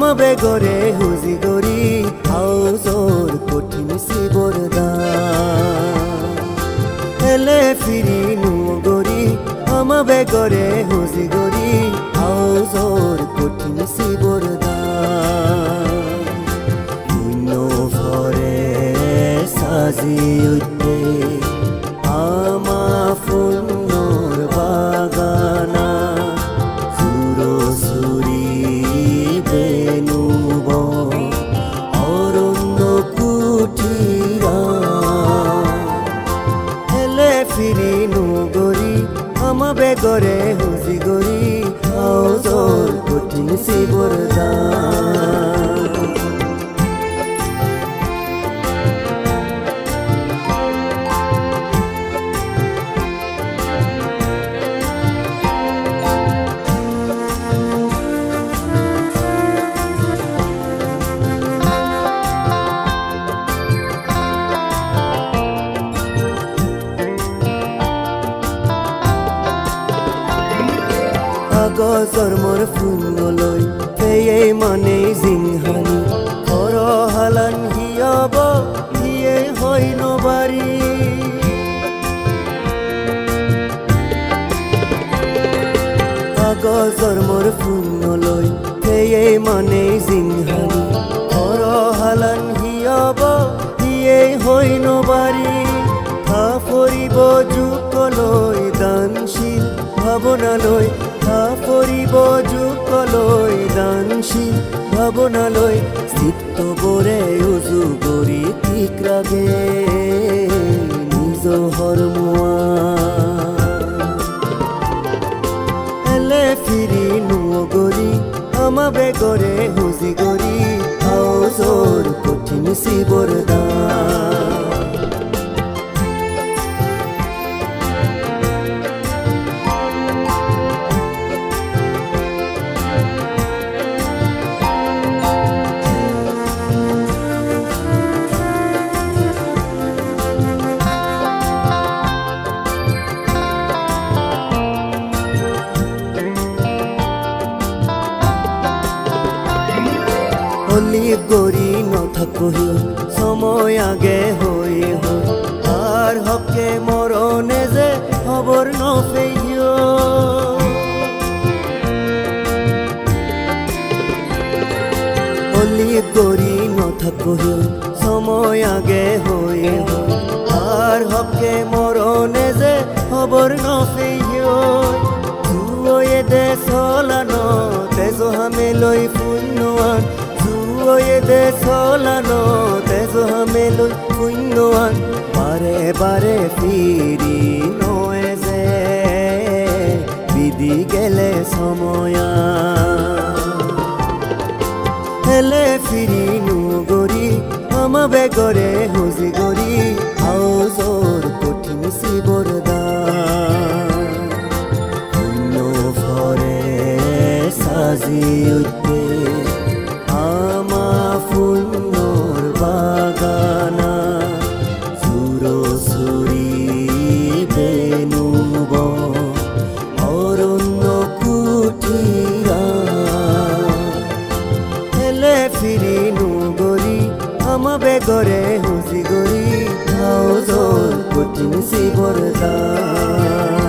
আমাবে গরে হুজি গরি আউজোর কঠিন সিবরদা এলে ফিরি নু গরি আমাবে গরে হুজি গরি আউজোর কঠিন সিবরদা শূন্য ভরে সাজি হেলে ফিরি নুগরি আমাবে গরে হুজি গরি আওজর কঠিন সিবরদা কাগজৰ মোৰ ফুললৈ, সেয়ে মানে জিংহানি ঘৰ হালান হিয়াব হিয়ে হয় নবাৰী। কাগজৰ মোৰ ফুললৈ, সেয়ে মানে জিংহানি ঘৰ হালান হিয়াব হিয়ে হয় নবাৰী। থা ফৰিব জোকলৈ দানশীল ভাৱনালৈ থা ফৰিব জোকলৈ দানশীল ভাৱনালৈ চিত্তবোৰে উজু কৰি ঠিক ৰাগে নিজ হৰমোৱা এলে ফিরি নুগরি আমাবে গরে হুজি গরি আওজোর কঠিন সিবরদা অলিভ গরি নথাকহি সময় আগে হই হই আর হকে মরণে যে খবর নফেইও অলিভ গরি নথাকহি সময় আগে হই হই আর হকে মরণে যে খবর নফেইও তুয়ে দে চলানো তেজ হামে লৈ তুয়ে দে চলানো তেজ হামে লৈ পুণ্যৱান বাৰে বাৰে ফিৰি নয় যে। বিধি গেলে সময়া। হেলে ফিরি আমাবে গরে হুজি গরি আওজোর কঠিন শূন্য ভরে সাজি আমা আমাবে বেগরে হুসি গরি হাউজর কঠিন সিবরদা হাউজর